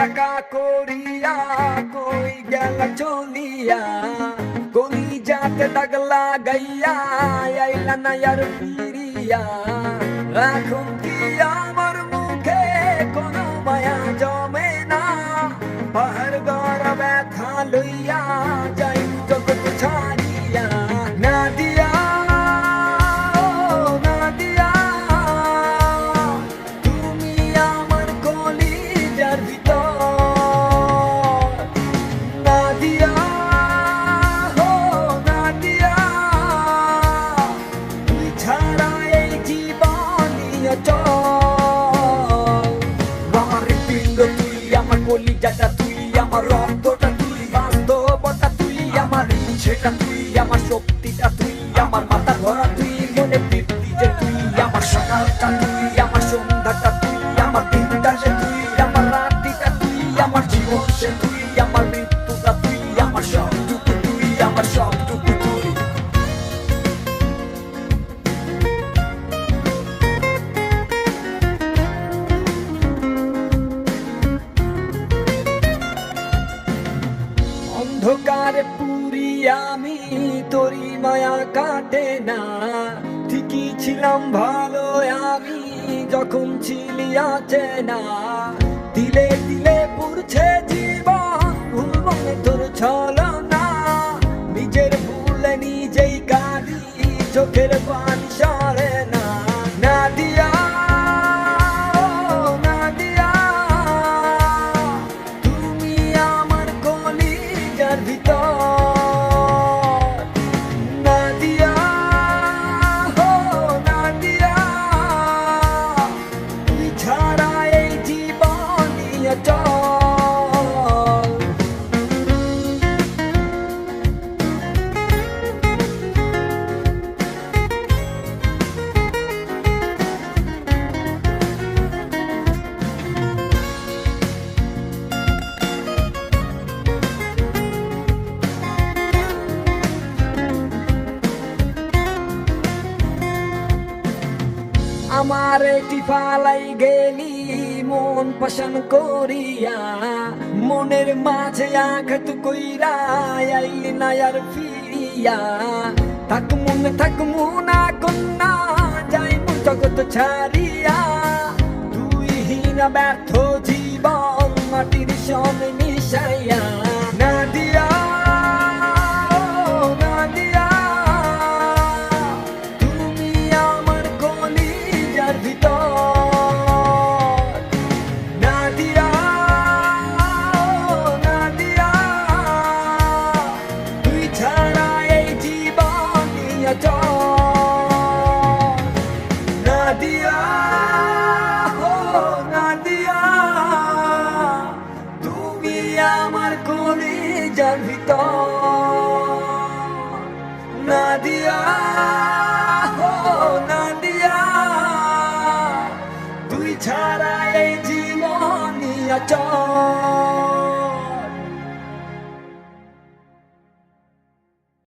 দেখা করিয়া কই গেল চলিয়া? কলি যাতে দাগ গাইয়া আইলা না আর ফিরিয়া? এখন কি আমার শক্তিটা তুই আমার আমি তোরি মায়া কাটে না। ঠিকই ছিলাম, ভালো আমি যখন ছিলি আছে না। দিলে দিলে পুরছে জীবন, ভুল মনে তোর ছলো না নিজের ভুলে নিজেই চোখের পানি সরে না। না দিয়া দিয়া তুমি আমার ভিতর। আমার একটি ফালাই গেলি, মন পছন্দ করিয়া। মনের মাঝে আঘাত কইরা আইলি না আর ফিরিয়া। থাক মন, থাক মুনা কন্যা, যাই মন জগৎ ছাড়িয়া। তুই হীনা ব্যর্থ জীবন, মাটির সনে মিশাইয়া dawn. Nadia, oh Nadia, তুমি আমার কোলে যার ভিতর নাদিয়া হো নাদিয়া তুই ছাড়া এই জীবনী আচর